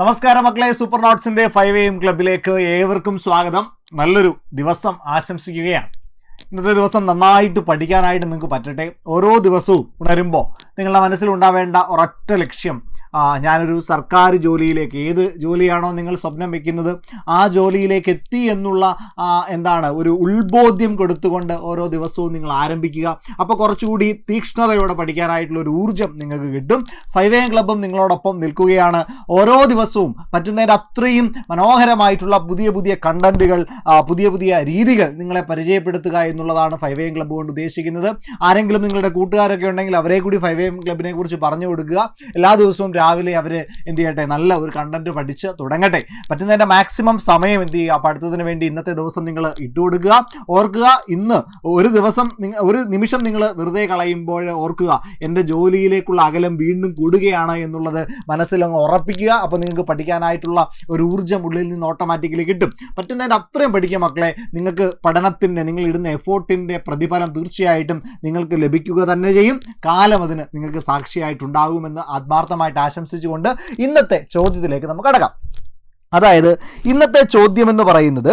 നമസ്കാരം മക്കളെ സൂപ്പർ നോട്ട്സിന്റെ ഫൈവ് എം ക്ലബിലേക്ക് ഏവർക്കും സ്വാഗതം. നല്ലൊരു ദിവസം ആശംസിക്കുകയാണ്. ഇന്നത്തെ ദിവസം നന്നായിട്ട് പഠിക്കാനായിട്ട് നിങ്ങൾക്ക് പറ്റട്ടെ. ഓരോ ദിവസവും ഉണരുമ്പോൾ നിങ്ങളുടെ മനസ്സിൽ ഉണ്ടാവേണ്ട ഒരൊറ്റ ലക്ഷ്യം ഞാനൊരു സർക്കാർ ജോലിയിലേക്ക് ഏത് ജോലിയാണോ നിങ്ങൾ സ്വപ്നം വെക്കുന്നത് ആ ജോലിയിലേക്ക് എത്തി എന്നുള്ള എന്താണ് ഒരു ഉത്ബോധ്യം കൊടുത്തുകൊണ്ട് ഓരോ ദിവസവും നിങ്ങൾ ആരംഭിക്കുക. അപ്പോൾ കുറച്ചുകൂടി തീക്ഷ്ണതയോടെ പഠിക്കാനായിട്ടുള്ള ഒരു ഊർജം നിങ്ങൾക്ക് കിട്ടും. ഫൈവ് എം ക്ലബും നിങ്ങളോടൊപ്പം നിൽക്കുകയാണ്. ഓരോ ദിവസവും പറ്റുന്നതിന്റെ അത്രയും മനോഹരമായിട്ടുള്ള പുതിയ പുതിയ കണ്ടന്റുകൾ പുതിയ പുതിയ രീതികൾ നിങ്ങളെ പരിചയപ്പെടുത്തുക എന്നുള്ളതാണ് ഫൈവ് എം ക്ലബ്ബ് കൊണ്ട് ഉദ്ദേശിക്കുന്നത്. ആരെങ്കിലും നിങ്ങളുടെ കൂട്ടുകാരൊക്കെ ഉണ്ടെങ്കിൽ അവരെ കൂടി ഫൈവ് എം ക്ലബിനെ കുറിച്ച് പറഞ്ഞു കൊടുക്കുക. എല്ലാ ദിവസവും രാവിലെ അവർ എന്ത് ചെയ്യട്ടെ നല്ല ഒരു കണ്ടന്റ് പഠിച്ച് തുടങ്ങട്ടെ. പറ്റുന്നതിന്റെ മാക്സിമം സമയം എന്ത് ചെയ്യുക? പഠിത്തത്തിന് വേണ്ടി ഇന്നത്തെ ദിവസം നിങ്ങൾ ഇട്ടുകൊടുക്കുക ഓർക്കുക ഇന്ന് ഒരു ദിവസം ഒരു നിമിഷം നിങ്ങൾ വെറുതെ കളയുമ്പോൾ ഓർക്കുക എന്റെ ജോലിയിലേക്കുള്ള അകലം വീണ്ടും കൂടുകയാണ് എന്നുള്ളത് മനസ്സിലങ്ങ് ഉറപ്പിക്കുക. അപ്പോൾ നിങ്ങൾക്ക് പഠിക്കാനായിട്ടുള്ള ഒരു ഊർജം ഉള്ളിൽ നിന്ന് ഓട്ടോമാറ്റിക്കലി കിട്ടും. പറ്റുന്നതിന്റെ അത്രയും പഠിക്കുക മക്കളെ. നിങ്ങൾക്ക് പഠനത്തിന്റെ നിങ്ങൾ ഇടുന്ന എഫോർട്ടിന്റെ പ്രതിഫലം തീർച്ചയായിട്ടും നിങ്ങൾക്ക് ലഭിക്കുക തന്നെ ചെയ്യും. കാലം അതിന് നിങ്ങൾക്ക് സാക്ഷിയായിട്ടുണ്ടാകുമെന്ന് ആത്മാർത്ഥമായിട്ട് ആശംസിച്ചുകൊണ്ട് ഇന്നത്തെ ചോദ്യത്തിലേക്ക് നമുക്ക് അടക്കാം അതായത് ഇന്നത്തെ ചോദ്യം എന്ന് പറയുന്നത്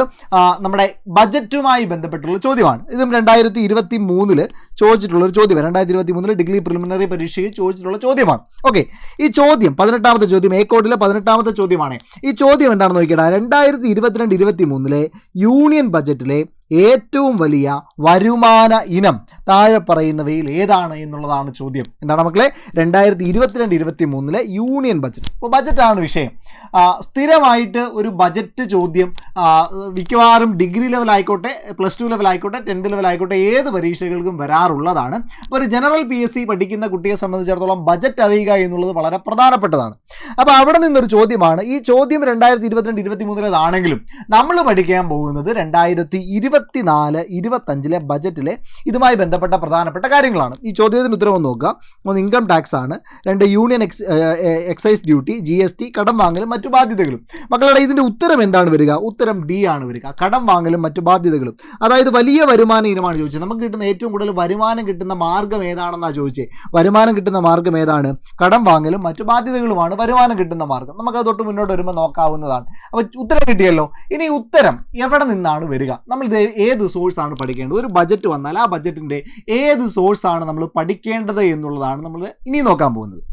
നമ്മുടെ ബജറ്റുമായി ബന്ധപ്പെട്ടുള്ള ചോദ്യമാണ്. ഇതും രണ്ടായിരത്തി ഇരുപത്തി മൂന്നിൽ ചോദിച്ചിട്ടുള്ള ഒരു ചോദ്യമാണ്. രണ്ടായിരത്തി ഇരുപത്തി മൂന്നിൽ ഡിഗ്രി പ്രിലിമിനറി പരീക്ഷയിൽ ചോദിച്ചിട്ടുള്ള ചോദ്യമാണ്. ഓക്കെ ഈ ചോദ്യം പതിനെട്ടാമത്തെ ചോദ്യം എ കോഡിലെ പതിനെട്ടാമത്തെ ചോദ്യമാണ്. ഈ ചോദ്യം എന്താണെന്ന് നോക്കിയിട്ട് രണ്ടായിരത്തി ഇരുപത്തിരണ്ട് ഇരുപത്തി മൂന്നിലെ യൂണിയൻ ബജറ്റിലെ ഏറ്റവും വലിയ വരുമാന ഇനം താഴെ പറയുന്നവയിൽ ഏതാണ് എന്നുള്ളതാണ് ചോദ്യം. എന്താണ് മക്കളെ? രണ്ടായിരത്തി ഇരുപത്തിരണ്ട് ഇരുപത്തി മൂന്നിലെ യൂണിയൻ ബജറ്റ്. അപ്പോൾ ബജറ്റാണ് വിഷയം. സ്ഥിരമായിട്ട് ഒരു ബജറ്റ് ചോദ്യം മിക്കവാറും ഡിഗ്രി ലെവൽ ആയിക്കോട്ടെ പ്ലസ് ടു ലെവൽ ആയിക്കോട്ടെ ടെൻത്ത് ലെവൽ ആയിക്കോട്ടെ ഏത് പരീക്ഷകൾക്കും വരാറുള്ളതാണ്. അപ്പോൾ ഒരു ജനറൽ പി എസ് സി പഠിക്കുന്ന കുട്ടിയെ സംബന്ധിച്ചിടത്തോളം ബജറ്റ് അറിയുക എന്നുള്ളത് വളരെ പ്രധാനപ്പെട്ടതാണ്. അപ്പോൾ അവിടെ നിന്നൊരു ചോദ്യമാണ് ഈ ചോദ്യം രണ്ടായിരത്തി ഇരുപത്തിരണ്ട് ഇരുപത്തി മൂന്നിലേതാണെങ്കിലും നമ്മൾ പഠിക്കാൻ പോകുന്നത് രണ്ടായിരത്തി ഇരുപത്തിനാല് ഇരുപത്തഞ്ചിലെ ബജറ്റിലെ ഇതുമായി ബന്ധപ്പെട്ട പ്രധാനപ്പെട്ട കാര്യങ്ങളാണ്. ഈ ചോദ്യത്തിന് ഉത്തരവ് നോക്കുക. ഒന്ന് ഇൻകം ടാക്സ് ആണ്. രണ്ട് union ex excise duty G S T കടം വാങ്ങലും മറ്റു ബാധ്യതകളും. മക്കളുടെ ഇതിന്റെ ഉത്തരം എന്താണ് വരിക? ഉത്തരം ഡി ആണ് വരിക. കടം വാങ്ങലും മറ്റു ബാധ്യതകളും. അതായത് വലിയ വരുമാന ഇനമാണ് ചോദിച്ചത്. നമുക്ക് കിട്ടുന്ന ഏറ്റവും കൂടുതൽ വരുമാനം കിട്ടുന്ന മാർഗം ഏതാണെന്നാണ് ചോദിച്ചത് വരുമാനം കിട്ടുന്ന മാർഗം ഏതാണ്? കടം വാങ്ങലും മറ്റു ബാധ്യതകളുമാണ് വരുമാനം കിട്ടുന്ന മാർഗം. നമുക്ക് തൊട്ട് മുന്നോട്ട് വരുമ്പോൾ നോക്കാവുന്നതാണ്. അപ്പോൾ ഉത്തരം കിട്ടിയല്ലോ. ഇനി ഉത്തരം എവിടെ നിന്നാണ് വരിക? നമ്മൾ ഏത് സോഴ്സ് ആണ് പഠിക്കേണ്ടത്? ഒരു ബജറ്റ് വന്നാൽ ആ ബജറ്റിന്റെ ഏത് സോഴ്സ് ആണ് നമ്മൾ പഠിക്കേണ്ടത് എന്നുള്ളതാണ് നമ്മൾ ഇനി നോക്കാൻ പോകുന്നത്.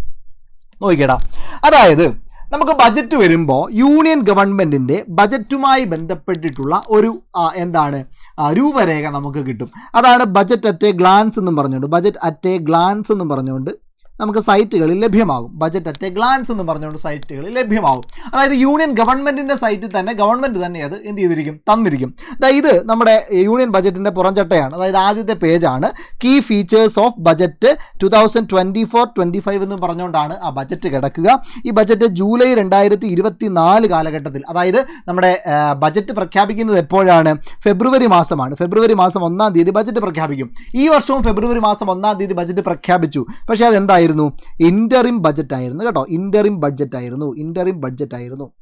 നോക്കിയേടാ. അതായത് നമുക്ക് ബജറ്റ് വരുമ്പോൾ യൂണിയൻ ഗവൺമെന്റിന്റെ ബജറ്റുമായി ബന്ധപ്പെട്ടിട്ടുള്ള ഒരു എന്താണ് രൂപരേഖ നമുക്ക് കിട്ടും. അതാണ് ബജറ്റ് അറ്റ് എ ഗ്ലാൻസ് എന്നും പറഞ്ഞുകൊണ്ട്. ബജറ്റ് അറ്റ് എ ഗ്ലാൻസ് എന്നും പറഞ്ഞുകൊണ്ട് നമുക്ക് സൈറ്റുകളിൽ ലഭ്യമാകും. ബജറ്റ് അറ്റ് എ ഗ്ലാൻസ് എന്ന് പറഞ്ഞുകൊണ്ട് സൈറ്റുകളിൽ ലഭ്യമാകും. അതായത് യൂണിയൻ ഗവൺമെന്റിന്റെ സൈറ്റിൽ തന്നെ ഗവൺമെന്റ് തന്നെ അത് എന്ത് ചെയ്തിരിക്കും? തന്നിരിക്കും. ഇത് നമ്മുടെ യൂണിയൻ ബജറ്റിന്റെ പുറംചട്ടയാണ്. അതായത് ആദ്യത്തെ പേജാണ് key features of budget two thousand twenty four twenty five എന്ന് പറഞ്ഞുകൊണ്ടാണ് ആ ബജറ്റ് കിടക്കുക. ഈ ബജറ്റ് ജൂലൈ രണ്ടായിരത്തി ഇരുപത്തി നാല് കാലഘട്ടത്തിൽ അതായത് നമ്മുടെ ബജറ്റ് പ്രഖ്യാപിക്കുന്നത് എപ്പോഴാണ്? ഫെബ്രുവരി മാസമാണ്. ഫെബ്രുവരി മാസം ഒന്നാം തീയതി ബജറ്റ് പ്രഖ്യാപിക്കും. ഈ വർഷവും ഫെബ്രുവരി മാസം ഒന്നാം തീയതി ബജറ്റ് പ്രഖ്യാപിച്ചു. പക്ഷേ അതെന്തായിരുന്നു? ഇന്ററിം ബഡ്ജറ്റ് ആയിരുന്നു കേട്ടോ. ഇന്ററിം ബഡ്ജറ്റ് ആയിരുന്നു. ഇന്ററിം ബഡ്ജറ്റ് ആയിരുന്നു.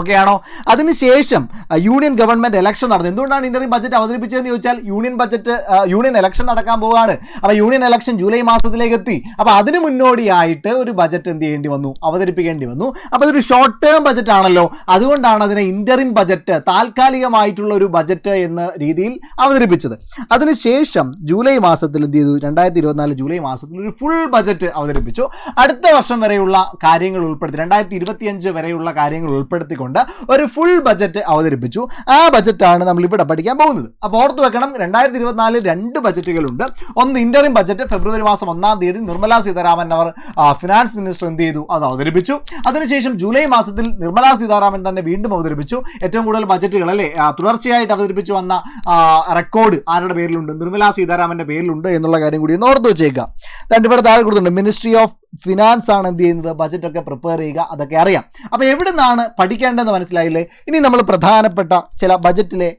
ഓക്കെ ആണോ അതിനുശേഷം യൂണിയൻ ഗവൺമെന്റ് ഇലക്ഷൻ നടന്നു. എന്തുകൊണ്ടാണ് ഇന്റർവ്യൂ ബജറ്റ് അവതരിപ്പിച്ചതെന്ന് ചോദിച്ചാൽ യൂണിയൻ ബജറ്റ് യൂണിയൻ ഇലക്ഷൻ നടക്കാൻ പോവുകയാണ്. അപ്പോൾ യൂണിയൻ ഇലക്ഷൻ ജൂലൈ മാസത്തിലേക്ക് എത്തി അപ്പോൾ അതിന് മുന്നോടിയായിട്ട് ഒരു ബജറ്റ് എന്ത് ചെയ്യേണ്ടി വന്നു? അവതരിപ്പിക്കേണ്ടി വന്നു. അപ്പോൾ ഇതൊരു ഷോർട്ട് ടേം ബജറ്റ് ആണല്ലോ. അതുകൊണ്ടാണ് അതിനെ ഇന്ററിം ബജറ്റ് താൽക്കാലികമായിട്ടുള്ള ഒരു ബജറ്റ് എന്ന രീതിയിൽ അവതരിപ്പിച്ചത്. അതിനുശേഷം ജൂലൈ മാസത്തിൽ എന്ത് ചെയ്തു? രണ്ടായിരത്തി ഇരുപത്തിനാല് ജൂലൈ മാസത്തിൽ ഒരു ഫുൾ ബജറ്റ് അവതരിപ്പിച്ചു. അടുത്ത വർഷം വരെയുള്ള കാര്യങ്ങൾ ഉൾപ്പെടുത്തി രണ്ടായിരത്തി ഇരുപത്തിയഞ്ച് വരെയുള്ള കാര്യങ്ങൾ ഉൾപ്പെടുത്തിക്കൊണ്ട് ഒരു ഫുൾ ബജറ്റ് അവതരിപ്പിച്ചു. ആ ബജറ്റാണ് നമ്മൾ ഇവിടെ പഠിക്കാൻ പോകുന്നത്. അപ്പോൾ ഓർത്ത് വെക്കണം രണ്ടായിരത്തി ഇരുപത്തിനാലിൽ രണ്ട് ബജറ്റുകളുണ്ട് ഒന്ന് ഇന്ററിം ബജറ്റ് ഫെബ്രുവരി മാസം ഒന്നാം തീയതി നിർമ്മലാ സീതാരാമൻ അവർ ഫിനാൻസ് മിനിസ്റ്റർ എന്ത് ചെയ്തു? അത് അവതരിപ്പിച്ചു. അതിനുശേഷം ജൂലൈ മാസത്തിൽ നിർമ്മലാ സീതാരാമൻ തന്നെ വീണ്ടും അവതരിപ്പിച്ചു. ഏറ്റവും കൂടുതൽ ബജറ്റുകൾ അല്ലേ? തുടർച്ചയായിട്ട് അവതരിപ്പിച്ചു വന്ന റെക്കോർഡ് ആരുടെ പേരിലുണ്ട്? നിർമ്മലാ സീതാരാമന്റെ പേരിലുണ്ട് എന്നുള്ള കാര്യം കൂടി ഒന്ന് ഓർത്ത് വെച്ചേക്കുക. രണ്ട് ഇവിടെ താഴെ കൊടുത്തിട്ടുണ്ട് മിനിസ്ട്രി ഓഫ് ഫിനാൻസ് ആണ് എന്ത് ചെയ്യുന്നത്? ബജറ്റ് ഒക്കെ പ്രിപ്പയർ ചെയ്യുക അതൊക്കെ അറിയാം. അപ്പോൾ എവിടെ നിന്നാണ് പഠിക്കേണ്ടതെന്ന് മനസ്സിലായില്ലേ? ഇനി നമ്മൾ പ്രധാനപ്പെട്ട ചില ബജറ്റിലെ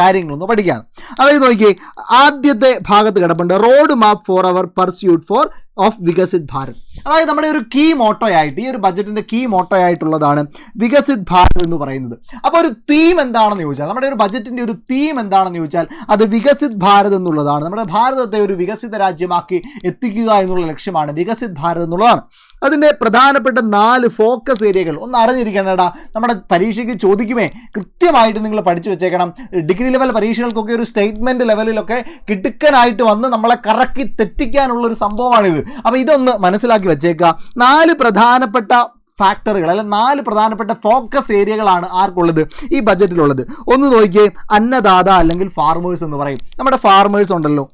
കാര്യങ്ങളൊന്ന് പഠിക്കുകയാണ്. അതായത് നോക്കിയേ ആദ്യത്തെ ഭാഗത്ത് കിടപ്പുണ്ട് road map for our pursuit for of Viksit Bharat. അതായത് നമ്മുടെ ഒരു കീ മോട്ടോയായിട്ട് ഈ ഒരു ബജറ്റിന്റെ കീ മോട്ടോയായിട്ടുള്ളതാണ് വികസിത് ഭാരത് എന്ന് പറയുന്നത്. അപ്പോൾ ഒരു തീം എന്താണെന്ന് ചോദിച്ചാൽ നമ്മുടെ ഒരു ബജറ്റിന്റെ ഒരു തീം എന്താണെന്ന് ചോദിച്ചാൽ അത് വികസിത് ഭാരത് എന്നുള്ളതാണ്. നമ്മുടെ ഭാരതത്തെ ഒരു വികസിത രാജ്യമാക്കി എത്തിക്കുക എന്നുള്ള ലക്ഷ്യമാണ് വികസിത് ഭാരത് എന്നുള്ളതാണ് അതിന്റെ പ്രധാനപ്പെട്ട നാല് ഫോക്കസ് ഏരിയകൾ ഒന്ന് അറിഞ്ഞിരിക്കണേടാ. നമ്മുടെ പരീക്ഷയ്ക്ക് ചോദിക്കുമേ. കൃത്യമായിട്ട് നിങ്ങൾ പഠിച്ചു വെച്ചേക്കണം. ഡിഗ്രി ലെവൽ പരീക്ഷകൾക്കൊക്കെ ഒരു സ്റ്റേറ്റ്മെന്റ് ലെവലിലൊക്കെ കിടുക്കനായിട്ട് വന്ന് നമ്മളെ കറക്കി തെറ്റിക്കാനുള്ള ഒരു സംഭവമാണിത്. അപ്പോൾ ഇതൊന്ന് മനസ്സിലാക്കി വെച്ചേക്കുക. നാല് പ്രധാനപ്പെട്ട ഫാക്ടറുകൾ അല്ലെ നാല് പ്രധാനപ്പെട്ട ഫോക്കസ് ഏരിയകളാണ് ആർക്കുള്ളത്? ഈ ബജറ്റിലുള്ളത് ഒന്ന് നോക്കിയേ. അന്നദാത അല്ലെങ്കിൽ ഫാർമേഴ്സ് എന്ന് പറയും. നമ്മുടെ ഫാർമേഴ്സ് ഉണ്ടല്ലോ.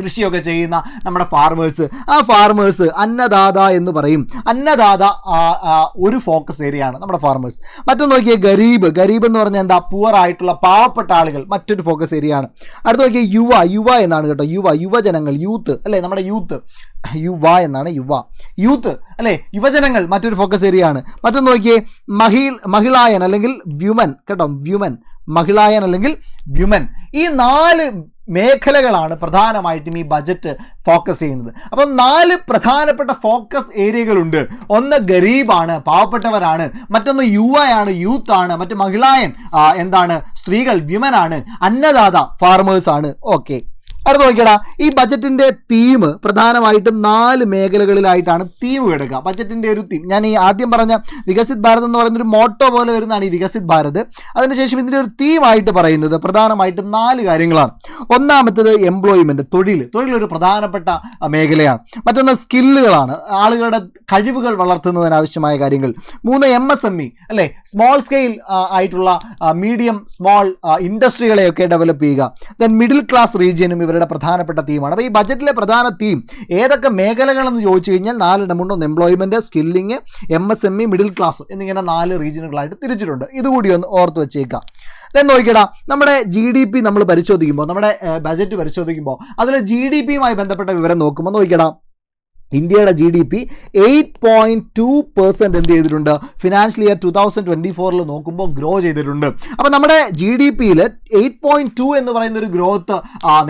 കൃഷിയൊക്കെ ചെയ്യുന്ന നമ്മുടെ ഫാർമേഴ്സ് ആ ഫാർമേഴ്സ് അന്നദാത എന്ന് പറയും. അന്നദാത ഒരു ഫോക്കസ് ഏരിയയാണ് നമ്മുടെ ഫാർമേഴ്സ് മറ്റൊന്ന് നോക്കിയേ ഗരീബ്. ഗരീബ് എന്ന് പറഞ്ഞാൽ എന്താ? പുവർ ആയിട്ടുള്ള പാവപ്പെട്ട ആളുകൾ. മറ്റൊരു ഫോക്കസ് ഏരിയയാണ് അടുത്ത് നോക്കിയേ യുവ. യുവ എന്നാണ് കേട്ടോ. യുവ യുവജനങ്ങൾ യൂത്ത് അല്ലേ? നമ്മുടെ യൂത്ത് യുവ എന്നാണ് യുവ. യൂത്ത് അല്ലേ? യുവജനങ്ങൾ മറ്റൊരു ഫോക്കസ് ഏരിയയാണ് മറ്റൊന്ന് നോക്കിയേ മഹിൽ മഹിളായൻ അല്ലെങ്കിൽ വ്യുമൻ കേട്ടോ വ്യുമൻ മഹിളായൻ അല്ലെങ്കിൽ വ്യുമൻ ഈ നാല് മേഖലകളാണ് പ്രധാനമായിട്ടും ഈ ബജറ്റ് ഫോക്കസ് ചെയ്യുന്നത്. അപ്പം നാല് പ്രധാനപ്പെട്ട ഫോക്കസ് ഏരിയകളുണ്ട് ഒന്ന് ഗരീബാണ് പാവപ്പെട്ടവരാണ് മറ്റൊന്ന് യുവയാണ് യൂത്ത് ആണ് മറ്റ് മഹിളായൻ എന്താണ് സ്ത്രീകൾ വിമനാണ് അന്നദാത ഫാർമേഴ്സ് ആണ്. ഓക്കെ അടുത്ത് നോക്കിയടാ ഈ ബജറ്റിന്റെ തീം പ്രധാനമായിട്ടും നാല് മേഖലകളിലായിട്ടാണ് തീം എടുക്കുക. ബജറ്റിന്റെ ഒരു തീം ഞാൻ ഈ ആദ്യം പറഞ്ഞ വികസിത് ഭാരത് എന്ന് പറയുന്ന ഒരു മോട്ടോ പോലെ വരുന്നതാണ് ഈ വികസിത് ഭാരത്. അതിനുശേഷം ഇതിന്റെ ഒരു തീമായിട്ട് പറയുന്നത് പ്രധാനമായിട്ടും നാല് കാര്യങ്ങളാണ്. ഒന്നാമത്തത് എംപ്ലോയ്മെന്റ് തൊഴിൽ. തൊഴിലൊരു പ്രധാനപ്പെട്ട മേഖലയാണ്. മറ്റൊന്ന് സ്കില്ലുകളാണ്. ആളുകളുടെ കഴിവുകൾ വളർത്തുന്നതിനാവശ്യമായ കാര്യങ്ങൾ. മൂന്ന് എം എസ് എം ഇ അല്ലെ? സ്മോൾ സ്കെയിൽ ആയിട്ടുള്ള മീഡിയം സ്മോൾ ഇൻഡസ്ട്രികളെയൊക്കെ ഡെവലപ്പ് ചെയ്യുക. ദെൻ മിഡിൽ ക്ലാസ് റീജിയനും ഇവരുടെ പ്രധാനപ്പെട്ട തീമാണ് അപ്പോൾ ഈ ബജറ്റിലെ പ്രധാന തീം ഏതൊക്കെ മേഖലകളെന്ന് ചോദിച്ചു കഴിഞ്ഞാൽ നാലിടമുണ്ട് ഒന്ന് employment skilling M S M E middle class എന്നിങ്ങനെ നാല് റീജിയനുകളായിട്ട് തിരിച്ചിട്ടുണ്ട്. ഇതുകൂടി ഒന്ന് ഓർത്ത് വെച്ചേക്കാം. ദെൻ നോക്കിയടാ നമ്മുടെ ജി ഡി പി നമ്മൾ പരിശോധിക്കുമ്പോൾ നമ്മുടെ ബജറ്റ് പരിശോധിക്കുമ്പോൾ അതിൽ ജി ഡി പിയുമായി ബന്ധപ്പെട്ട വിവരം നോക്കുമ്പോൾ നോക്കിയടാ ഇന്ത്യയുടെ G D P eight point two percent എന്ത് ചെയ്തിട്ടുണ്ട്? Financial year two thousand twenty ഫോറിൽ നോക്കുമ്പോൾ ഗ്രോ ചെയ്തിട്ടുണ്ട്. അപ്പോൾ നമ്മുടെ ജി ഡി പിയിൽ എയ്റ്റ് പോയിന്റ് ടു എന്ന് പറയുന്ന ഒരു ഗ്രോത്ത്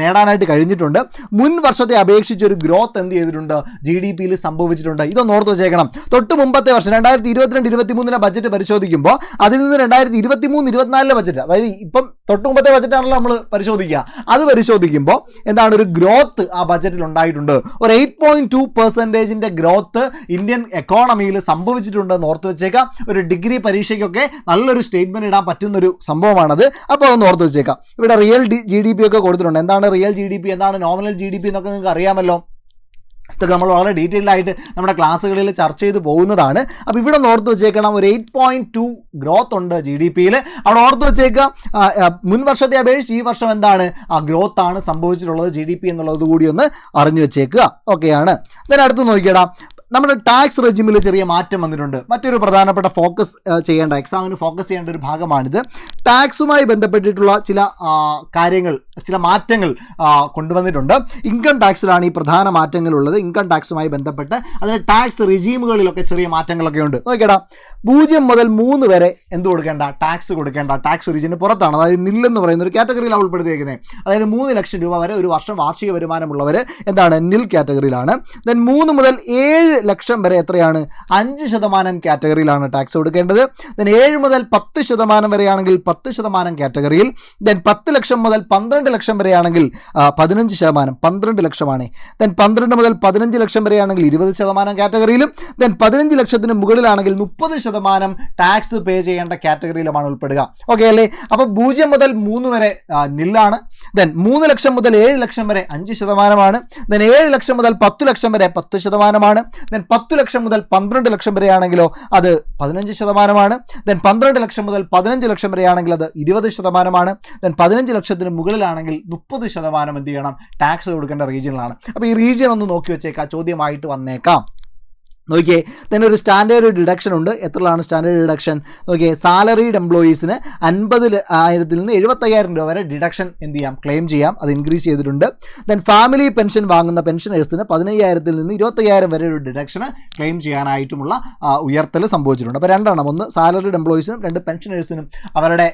നേടാനായിട്ട് കഴിഞ്ഞിട്ടുണ്ട്. മുൻ വർഷത്തെ അപേക്ഷിച്ച് ഒരു ഗ്രോത്ത് എന്ത് ചെയ്തിട്ടുണ്ട്? ജി ഡി പിയിൽ സംഭവിച്ചിട്ടുണ്ട്. ഇതൊന്ന് ഓർത്ത് വെച്ചേക്കണം. തൊട്ട് മുമ്പത്തെ വർഷം രണ്ടായിരത്തി ഇരുപത്തിരണ്ട് ഇരുപത്തി മൂന്നിലെ ബജറ്റ് പരിശോധിക്കുമ്പോൾ അതിൽ നിന്ന് രണ്ടായിരത്തി ഇരുപത്തി മൂന്ന് ഇരുപത്തിനാലിലെ ബജറ്റ് അതായത് ഇപ്പം തൊട്ട് മുമ്പത്തെ ബജറ്റാണല്ലോ നമ്മൾ പരിശോധിക്കുക. അത് പരിശോധിക്കുമ്പോൾ എന്താണ് ഒരു ഗ്രോത്ത് ആ ബജറ്റിൽ ഉണ്ടായിട്ടുണ്ട്. ഒരു എയ്റ്റ് പോയിന്റ് ടു പെർസെന്റേജിന്റെ ഗ്രോത്ത് ഇന്ത്യൻ എക്കോണമിയിൽ സംഭവിച്ചിട്ടുണ്ടെന്ന് ഓർത്ത് വെച്ചേക്കാം. ഒരു ഡിഗ്രി പരീക്ഷയ്ക്കൊക്കെ നല്ലൊരു സ്റ്റേറ്റ്മെന്റ് ഇടാൻ പറ്റുന്നൊരു സംഭവമാണത്. അപ്പോൾ ഒന്ന് ഓർത്ത് വെച്ചേക്കാം. ഇവിടെ റിയൽ ജി ഡി പി ഒക്കെ കൊടുത്തിട്ടുണ്ട്. എന്താണ് റിയൽ ജി ഡി പി എന്താണ് നോമിനൽ ജി ഡി പി എന്നൊക്കെ നിങ്ങൾക്ക് അറിയാമല്ലോ. ഇതൊക്കെ നമ്മൾ വളരെ ഡീറ്റെയിൽഡ് ആയിട്ട് നമ്മുടെ ക്ലാസ്സുകളിൽ ചർച്ച ചെയ്ത് പോകുന്നതാണ്. അപ്പോൾ ഇവിടെ ഓർത്ത് വെച്ചേക്കണം ഒരു എയ്റ്റ് പോയിന്റ് ടു ഗ്രോത്ത് ഉണ്ട് ജി ഡി പിയിൽ അവിടെ ഓർത്ത് വെച്ചേക്കുക മുൻ വർഷത്തെ അപേക്ഷിച്ച് ഈ വർഷം എന്താണ്? ആ ഗ്രോത്ത് ആണ് സംഭവിച്ചിട്ടുള്ളത് ജി ഡി പി എന്നുള്ളത് കൂടി ഒന്ന് അറിഞ്ഞു വെച്ചേക്കുക. ഓക്കെയാണ് then അടുത്ത് നോക്കിയടാ നമ്മുടെ ടാക്സ് റെജിമിൽ ചെറിയ മാറ്റം വന്നിട്ടുണ്ട്. മറ്റൊരു പ്രധാനപ്പെട്ട ഫോക്കസ് ചെയ്യേണ്ട എക്സാമിന് ഫോക്കസ് ചെയ്യേണ്ട ഒരു ഭാഗമാണിത്. ടാക്സുമായി ബന്ധപ്പെട്ടിട്ടുള്ള ചില കാര്യങ്ങൾ ചില മാറ്റങ്ങൾ കൊണ്ടുവന്നിട്ടുണ്ട്. ഇൻകം ടാക്സിലാണ് ഈ പ്രധാന മാറ്റങ്ങളുള്ളത്. ഇൻകം ടാക്സുമായി ബന്ധപ്പെട്ട് അതിന് ടാക്സ് റിജീമുകളിലൊക്കെ ചെറിയ മാറ്റങ്ങളൊക്കെ ഉണ്ട്. നോക്കിയടാ പൂജ്യം മുതൽ മൂന്ന് വരെ എന്ത് കൊടുക്കേണ്ട? ടാക്സ് കൊടുക്കേണ്ട. ടാക്സ് ഒറിജിന് പുറത്താണ്. അതായത് നില്ലെന്ന് പറയുന്ന ഒരു കാറ്റഗറിയിലാണ് ഉൾപ്പെടുത്തിയിരിക്കുന്നത് അതായത് മൂന്ന് ലക്ഷം രൂപ വരെ ഒരു വർഷം വാർഷിക വരുമാനമുള്ളവർ എന്താണ്? നിൽ കാറ്റഗറിയിലാണ് ദെൻ മൂന്ന് മുതൽ ഏഴ് ലക്ഷം വരെ എത്രയാണ്? അഞ്ച് ശതമാനം കാറ്റഗറിയിലാണ് ടാക്സ് കൊടുക്കേണ്ടത്. ദെൻ ഏഴ് മുതൽ പത്ത് ശതമാനം വരെയാണെങ്കിൽ പത്ത് ശതമാനം കാറ്റഗറിയിൽ ദെൻ പത്ത് ലക്ഷം മുതൽ പന്ത്രണ്ട് ലക്ഷം വരെയാണെങ്കിൽ പതിനഞ്ച് ശതമാനം പന്ത്രണ്ട് ലക്ഷമാണ്. ദെൻ പന്ത്രണ്ട് മുതൽ പതിനഞ്ച് ലക്ഷം വരെയാണെങ്കിൽ ഇരുപത് ശതമാനം കാറ്റഗറിയിലും ദെൻ പതിനഞ്ച് ലക്ഷത്തിന് മുകളിലാണെങ്കിൽ മുപ്പത് ശതമാനം ടാക്സ് പേ ചെയ്യേണ്ട കാറ്റഗറിയിലുമാണ് ഉൾപ്പെടുക. ഓക്കെ അല്ലേ? അപ്പോൾ പൂജ്യം മുതൽ മൂന്ന് വരെ നില്ലാണ്. ദെൻ മൂന്ന് ലക്ഷം മുതൽ ഏഴ് ലക്ഷം വരെ അഞ്ച് ശതമാനമാണ്. ദെൻ ഏഴ് ലക്ഷം മുതൽ പത്ത് ലക്ഷം വരെ പത്ത് ശതമാനമാണ്. ദെൻ പത്ത് ലക്ഷം മുതൽ പന്ത്രണ്ട് ലക്ഷം വരെയാണെങ്കിലോ അത് പതിനഞ്ച് ശതമാനമാണ്. ദെൻ പന്ത്രണ്ട് ലക്ഷം മുതൽ പതിനഞ്ച് ലക്ഷം വരെയാണെങ്കിൽ അത് ഇരുപത് ശതമാനമാണ്. ദെൻ പതിനഞ്ച് ലക്ഷത്തിന് മുകളിലാണെങ്കിൽ മുപ്പത് ശതമാനം എന്ത് ചെയ്യണം? ടാക്സ് കൊടുക്കേണ്ട റീജിയനിലാണ് അപ്പോൾ ഈ റീജിയൻ ഒന്ന് നോക്കി വെച്ചേക്കാം ചോദ്യമായിട്ട് വന്നേക്കാം. നോക്കിയേ തന്നെ ഒരു സ്റ്റാൻഡേർഡ് ഡിഡക്ഷൻ ഉണ്ട്. എത്രയാണ് സ്റ്റാൻഡേർഡ് ഡിഡക്ഷൻ നോക്കിയേ സാലറീഡ് എംപ്ലോയീസിന് അൻപത് ആയിരത്തിൽ നിന്ന് എഴുപത്തയ്യായിരം രൂപ വരെ ഡിഡക്ഷൻ എന്ത് ചെയ്യാം? ക്ലെയിം ചെയ്യാം. അത് ഇൻക്രീസ് ചെയ്തിട്ടുണ്ട്. ദെൻ ഫാമിലി പെൻഷൻ വാങ്ങുന്ന പെൻഷനേഴ്സിന് പതിനയ്യായിരത്തിൽ നിന്ന് ഇരുപത്തയ്യായിരം വരെ ഒരു ഡിഡക്ഷൻ ക്ലെയിം ചെയ്യാനായിട്ടുമുള്ള ഉയർത്തൽ സംഭവിച്ചിട്ടുണ്ട്. അപ്പോൾ രണ്ടെണ്ണം. ഒന്ന് സാലറീഡ് എംപ്ലോയീസിനും രണ്ട് പെൻഷനേഴ്സിനും അവരുടെ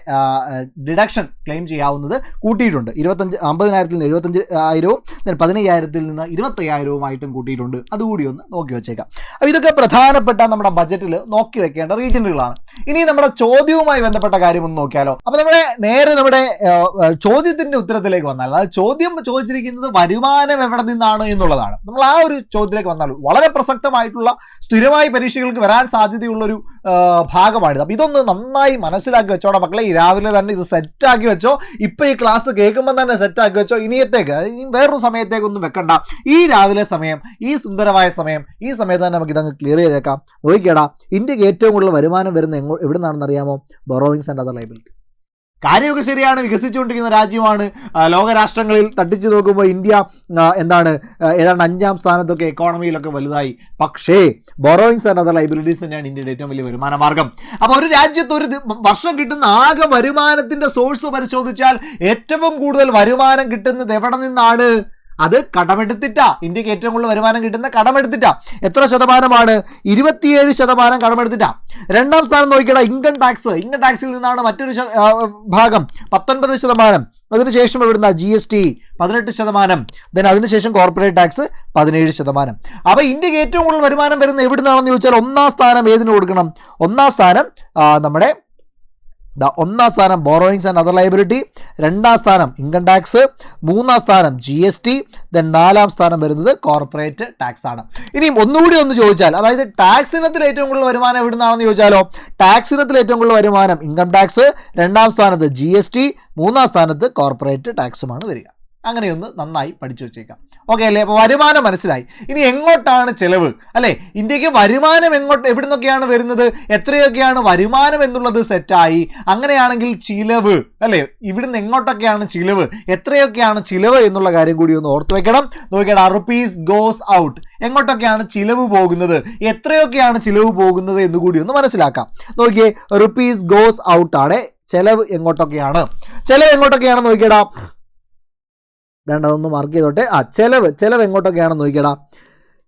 ഡിഡക്ഷൻ ക്ലെയിം ചെയ്യാവുന്നത് കൂട്ടിയിട്ടുണ്ട്. ഇരുപത്തഞ്ച് അമ്പതിനായിരത്തിൽ നിന്ന് എഴുപത്തഞ്ച് ആയിരവും ദെൻ പതിനയ്യായിരത്തിൽ നിന്ന് ഇരുപത്തയ്യായിരവുമായിട്ടും കൂട്ടിയിട്ടുണ്ട്. അതുകൂടി ഒന്ന് നോക്കി വെച്ചേക്കാം. അപ്പോൾ ഇതൊക്കെ പ്രധാനപ്പെട്ട നമ്മുടെ ബജറ്റിൽ നോക്കി വെക്കേണ്ട റീജനുകളാണ് ഇനി നമ്മുടെ ചോദ്യവുമായി ബന്ധപ്പെട്ട കാര്യം ഒന്ന് നോക്കിയാലോ. അപ്പൊ നമ്മുടെ നേരെ നമ്മുടെ ചോദ്യത്തിന്റെ ഉത്തരത്തിലേക്ക് വന്നാൽ അതായത് ചോദ്യം ചോദിച്ചിരിക്കുന്നത് വരുമാനം എവിടെ നിന്നാണ് എന്നുള്ളതാണ്. നമ്മൾ ആ ഒരു ചോദ്യത്തിലേക്ക് വന്നാൽ വളരെ പ്രസക്തമായിട്ടുള്ള സ്ഥിരമായി പരീക്ഷകൾക്ക് വരാൻ സാധ്യതയുള്ള ഒരു ഭാഗമാണിത്. അപ്പൊ ഇതൊന്ന് നന്നായി മനസ്സിലാക്കി വെച്ചോടെ മക്കളെ രാവിലെ തന്നെ ഇത് സെറ്റാക്കി വെച്ചോ. ഇപ്പൊ ഈ ക്ലാസ് കേൾക്കുമ്പോൾ തന്നെ സെറ്റാക്കി വെച്ചോ. ഇനിയത്തേക്ക് ഇനി വേറൊരു സമയത്തേക്കൊന്നും വെക്കണ്ട. ഈ രാവിലെ സമയം ഈ സുന്ദരമായ സമയം ഈ സമയത്ത് തന്നെ നമുക്ക് ഇതങ്ങ് ക്ലിയർ ചെയ്തേക്കാം. നോക്കിയടാ ഇന്ത്യയ്ക്ക് ഏറ്റവും കൂടുതൽ വരുമാനം വരുന്ന എങ്ങോ എവിടെ നിന്നാണെന്ന് അറിയാമോ? ബൊറോവിങ്സ് ആൻഡ് അതർ ലൈബിലിറ്റി കാര്യമൊക്കെ ശരിയാണ് വികസിച്ചുകൊണ്ടിരിക്കുന്ന രാജ്യമാണ്. ലോകരാഷ്ട്രങ്ങളിൽ തട്ടിച്ചു നോക്കുമ്പോൾ ഇന്ത്യ എന്താണ് ഏതാണ്ട് അഞ്ചാം സ്ഥാനത്തൊക്കെ എക്കോണമിയിലൊക്കെ വലുതായി. പക്ഷേ ബൊറോയിങ്സ് ആൻഡ് അതർ ലൈബിലിറ്റീസ് തന്നെയാണ് ഇന്ത്യയുടെ ഏറ്റവും വലിയ വരുമാന മാർഗം. അപ്പോൾ ഒരു രാജ്യത്ത് ഒരു വർഷം കിട്ടുന്ന ആകെ വരുമാനത്തിന്റെ സോഴ്സ് പരിശോധിച്ചാൽ ഏറ്റവും കൂടുതൽ വരുമാനം കിട്ടുന്നത് എവിടെ നിന്നാണ്? അത് കടമെടുത്തിട്ടാ. ഇന്ത്യയ്ക്ക് ഏറ്റവും കൂടുതൽ വരുമാനം കിട്ടുന്ന കടമെടുത്തിട്ടാ. എത്ര ശതമാനമാണ്? ഇരുപത്തിയേഴ് ശതമാനം കടമെടുത്തിട്ടാ. രണ്ടാം സ്ഥാനം നോക്കിയടാ ഇൻകം ടാക്സ് ഇൻകം ടാക്സിൽ നിന്നാണ് മറ്റൊരു ഭാഗം. പത്തൊൻപത് ശതമാനം. അതിനുശേഷം ഇവിടുന്ന ജി എസ് ടി പതിനെട്ട് ശതമാനം. ദെൻ അതിനുശേഷം കോർപ്പറേറ്റ് ടാക്സ് പതിനേഴ് ശതമാനം. അപ്പോൾ ഇന്ത്യയ്ക്ക് ഏറ്റവും കൂടുതൽ വരുമാനം വരുന്ന എവിടുന്നാണെന്ന് ചോദിച്ചാൽ ഒന്നാം സ്ഥാനം ഏതിന് കൊടുക്കണം? ഒന്നാം സ്ഥാനം നമ്മുടെ ദാ ഒന്നാം സ്ഥാനം ബോറോയിങ്സ് ആൻഡ് അതർ ലൈബിലിറ്റി രണ്ടാം സ്ഥാനം ഇൻകം ടാക്സ് മൂന്നാം സ്ഥാനം ജി എസ് ടി ദെൻ നാലാം സ്ഥാനം വരുന്നത് കോർപ്പറേറ്റ് ടാക്സ് ആണ്. ഇനിയും ഒന്നുകൂടി ഒന്ന് ചോദിച്ചാൽ അതായത് ടാക്സ് ഇനത്തിൽ ഏറ്റവും കൂടുതൽ വരുമാനം എവിടുന്നാണെന്ന് ചോദിച്ചാലോ? ടാക്സ് ഇനത്തിൽ ഏറ്റവും കൂടുതൽ വരുമാനം ഇൻകം ടാക്സ് രണ്ടാം സ്ഥാനത്ത് ജി മൂന്നാം സ്ഥാനത്ത് കോർപ്പറേറ്റ് ടാക്സുമാണ് വരിക. അങ്ങനെയൊന്ന് നന്നായി പഠിച്ചു വെച്ചേക്കാം. ഓക്കെ അല്ലേ? അപ്പോൾ വരുമാനം മനസ്സിലായി. ഇനി എങ്ങോട്ടാണ് ചിലവ്? അല്ലേ? ഇന്ത്യയ്ക്ക് വരുമാനം എങ്ങോട്ട് എവിടെ നിന്നൊക്കെയാണ് വരുന്നത്? എത്രയൊക്കെയാണ് വരുമാനം എന്നുള്ളത് സെറ്റായി. അങ്ങനെയാണെങ്കിൽ ചിലവ് അല്ലേ? ഇവിടുന്ന് എങ്ങോട്ടൊക്കെയാണ് ചിലവ്? എത്രയൊക്കെയാണ് ചിലവ് എന്നുള്ള കാര്യം കൂടി ഒന്ന് ഓർത്തു വെക്കണം. നോക്കിയാൽ റുപ്പീസ് ഗോസ് ഔട്ട് എങ്ങോട്ടൊക്കെയാണ് ചിലവ് പോകുന്നത്? എത്രയൊക്കെയാണ് ചിലവ് പോകുന്നത് എന്ന് കൂടി ഒന്ന് മനസ്സിലാക്കാം. നോക്കിയേ റുപ്പീസ് ഗോസ് ഔട്ട് ആണ്. ചെലവ് എങ്ങോട്ടൊക്കെയാണ്? ചെലവ് എങ്ങോട്ടൊക്കെയാണ്? നോക്കിയടാ. വേണ്ട അതൊന്ന് മാർക്ക് ചെയ്തോട്ടെ. ആ ചെലവ് ചെലവ് എങ്ങോട്ടൊക്കെയാണെന്ന് നോക്കിയടാ.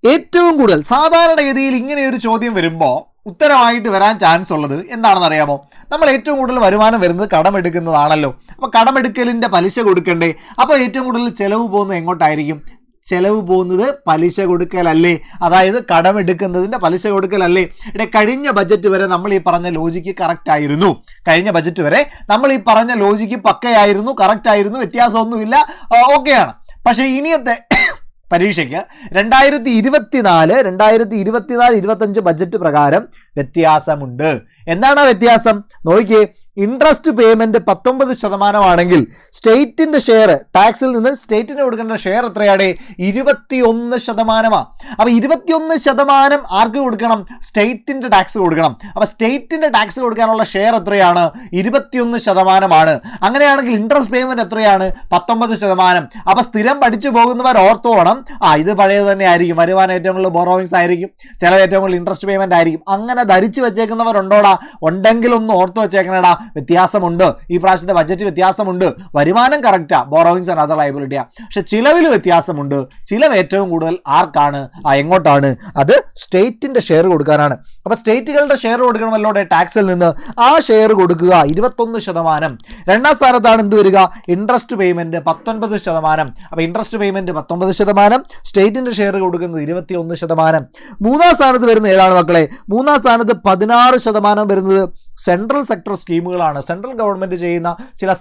ഏറ്റവും കൂടുതൽ സാധാരണഗതിയിൽ ഇങ്ങനെ ഒരു ചോദ്യം വരുമ്പോൾ ഉത്തരമായിട്ട് വരാൻ ചാൻസ് ഉള്ളത് എന്താണെന്ന് അറിയാമോ നമ്മൾ ഏറ്റവും കൂടുതൽ വരുമാനം വരുന്നത് കടമെടുക്കുന്നതാണല്ലോ. അപ്പോൾ കടമെടുക്കലിന്റെ പലിശ കൊടുക്കണ്ടേ? അപ്പോൾ ഏറ്റവും കൂടുതൽ ചിലവ് പോകുന്നത് എങ്ങോട്ടായിരിക്കും? ചെലവ് പോകുന്നത് പലിശ കൊടുക്കലല്ലേ? അതായത് കടമെടുക്കുന്നതിന്റെ പലിശ കൊടുക്കലല്ലേ? ഇവിടെ കഴിഞ്ഞ ബജറ്റ് വരെ നമ്മൾ ഈ പറഞ്ഞ ലോജിക്ക് കറക്റ്റ് ആയിരുന്നു. കഴിഞ്ഞ ബജറ്റ് വരെ നമ്മൾ ഈ പറഞ്ഞ ലോജിക്ക് പക്കയായിരുന്നു കറക്റ്റ് ആയിരുന്നു വ്യത്യാസമൊന്നുമില്ല ഓക്കെയാണ് പക്ഷേ ഇനിയത്തെ പരീക്ഷയ്ക്ക് രണ്ടായിരത്തി ഇരുപത്തിനാല് രണ്ടായിരത്തി ഇരുപത്തിനാല് ഇരുപത്തഞ്ച് ബജറ്റ് പ്രകാരം വ്യത്യാസമുണ്ട്. എന്താണ് ആ വ്യത്യാസം? നോക്കിയേ ഇൻട്രസ്റ്റ് പേയ്മെന്റ് പത്തൊമ്പത് ശതമാനമാണെങ്കിൽ സ്റ്റേറ്റിന്റെ ഷെയർ ടാക്സിൽ നിന്ന് സ്റ്റേറ്റിന് കൊടുക്കേണ്ട ഷെയർ എത്രയാണ്? ഇരുപത്തിയൊന്ന് ശതമാനമാണ് അപ്പോൾ ഇരുപത്തിയൊന്ന് ശതമാനം ആർക്ക് കൊടുക്കണം? സ്റ്റേറ്റിന്റെ ടാക്സ് കൊടുക്കണം. അപ്പോൾ സ്റ്റേറ്റിന്റെ ടാക്സ് കൊടുക്കാനുള്ള ഷെയർ എത്രയാണ്? ഇരുപത്തിയൊന്ന് ശതമാനമാണ്. അങ്ങനെയാണെങ്കിൽ ഇൻട്രസ്റ്റ് പേയ്മെന്റ് എത്രയാണ്? പത്തൊമ്പത് ശതമാനം. അപ്പോൾ സ്ഥിരം പഠിച്ചു പോകുന്നവർ ഓർത്തോണം ആ ഇത് പഴയത് തന്നെ ആയിരിക്കും വരുമാനം ഏറ്റവും കൂടുതൽ ബോറോവിങ്സ് ആയിരിക്കും. ചിലവ് ഏറ്റവും കൂടുതൽ ഇൻട്രസ്റ്റ് പേയ്മെന്റ് ആയിരിക്കും. അങ്ങനെ ധരിച്ചു വെച്ചേക്കുന്നവരുണ്ടോടാ? ഉണ്ടെങ്കിൽ ഒന്ന് ഓർത്ത് വെച്ചേക്കണടാ. വ്യത്യാസമുണ്ട്. ഈ പ്രാവശ്യത്തെ ബജറ്റ് വ്യത്യാസമുണ്ട്. വരുമാനം കറക്റ്റാ ബോറോവിങ്സ് ആൻഡ് അതർ ലൈബിലിറ്റിയാ പക്ഷെ ചിലവിൽ വ്യത്യാസമുണ്ട്. ചിലവ് ഏറ്റവും കൂടുതൽ ആർക്കാണ്? എങ്ങോട്ടാണ്? അത് സ്റ്റേറ്റിന്റെ ഷെയർ കൊടുക്കാനാണ്. അപ്പൊ സ്റ്റേറ്റുകളുടെ ഷെയർ കൊടുക്കണമല്ലോ ടാക്സിൽ നിന്ന് ആ ഷെയർ കൊടുക്കുക. ഇരുപത്തൊന്ന് ശതമാനം. രണ്ടാം സ്ഥാനത്താണ് എന്ത് വരിക? ഇൻട്രസ്റ്റ് പേയ്മെന്റ് പത്തൊൻപത് ശതമാനം. അപ്പൊ ഇൻട്രസ്റ്റ് പേയ്മെന്റ് പത്തൊമ്പത് ശതമാനം. സ്റ്റേറ്റിന്റെ ഷെയർ കൊടുക്കുന്നത് ഇരുപത്തി ഒന്ന് ശതമാനം. മൂന്നാം സ്ഥാനത്ത് വരുന്നത് ഏതാണ് മക്കളെ? മൂന്നാം സ്ഥാനത്ത് പതിനാറ് ശതമാനം വരുന്നത് സെൻട്രൽ സെക്ടർ സ്കീമുകളാണ്. സെൻട്രൽ ഗവൺമെന്റ് ചെയ്യുന്ന ചില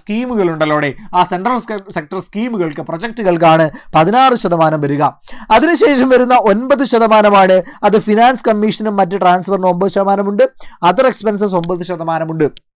അവിടെ. ആ സെൻട്രൽ സെക്ടർ സ്കീമുകൾക്ക് പ്രൊജക്റ്റുകൾക്കാണ് പതിനാറ് ശതമാനം വരിക. അതിനുശേഷം വരുന്ന ഒൻപത് ശതമാനമാണ് അത് ഫിനാൻസ് കമ്മീഷനും മറ്റ് ട്രാൻസ്ഫറിനും ഒമ്പത് ശതമാനമുണ്ട്. അതർ എക്സ്പെൻസസ് ഒമ്പത് ശതമാനമുണ്ട്.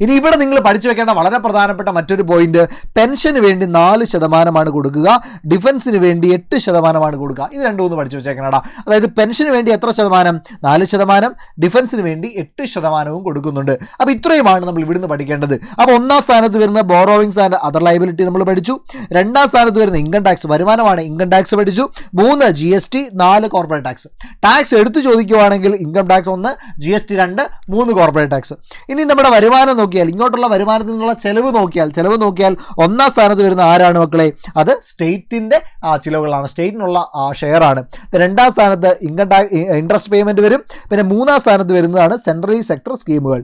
ഇനി ഇവിടെ നിങ്ങൾ പഠിച്ചു വെക്കേണ്ട വളരെ പ്രധാനപ്പെട്ട മറ്റൊരു പോയിന്റ് പെൻഷന് വേണ്ടി നാല് ശതമാനമാണ് കൊടുക്കുക ഡിഫൻസിന് വേണ്ടി എട്ട് ശതമാനമാണ് കൊടുക്കുക. ഇത് രണ്ടു മൂന്ന് പഠിച്ചു വെച്ചേക്കണടാ. അതായത് പെൻഷന് വേണ്ടി എത്ര ശതമാനം? നാല് ശതമാനം. ഡിഫൻസിന് വേണ്ടി എട്ട് ശതമാനവും കൊടുക്കുന്നുണ്ട്. അപ്പോൾ ഇത്രയുമാണ് നമ്മൾ ഇവിടുന്ന് പഠിക്കേണ്ടത്. അപ്പോൾ ഒന്നാം സ്ഥാനത്ത് വരുന്ന ബോറോവിങ്സ് ആൻഡ് അതർ ലൈബിലിറ്റി നമ്മൾ പഠിച്ചു. രണ്ടാം സ്ഥാനത്ത് വരുന്ന ഇൻകം ടാക്സ് വരുമാനമാണ് ഇൻകം ടാക്സ് പഠിച്ചു. മൂന്ന് ജി എസ് ടി നാല് കോർപ്പറേറ്റ് ടാക്സ് ടാക്സ് എടുത്തു ചോദിക്കുവാണെങ്കിൽ ഇൻകം ടാക്സ് ഒന്ന് ജി എസ് ടി രണ്ട് മൂന്ന് കോർപ്പറേറ്റ് ടാക്സ് ഇനി നമ്മുടെ വരുമാനം നോക്കിയാൽ ഇങ്ങോട്ടുള്ള വരുമാനത്തിൽ നിന്നുള്ള ചെലവ് നോക്കിയാൽ ചെലവ് നോക്കിയാൽ ഒന്നാം സ്ഥാനത്ത് വരുന്ന ആരാണ് മക്കളെ? അത് സ്റ്റേറ്റിന്റെ ചിലവുകളാണ്. സ്റ്റേറ്റിനുള്ള ഷെയർ ആണ് രണ്ടാം സ്ഥാനത്ത് ഇൻകം ടാക്സ് ഇൻട്രസ്റ്റ് പേയ്മെന്റ് വരും. പിന്നെ മൂന്നാം സ്ഥാനത്ത് വരുന്നതാണ് സെൻട്രൽ സെക്ടർ സ്കീമുകൾ.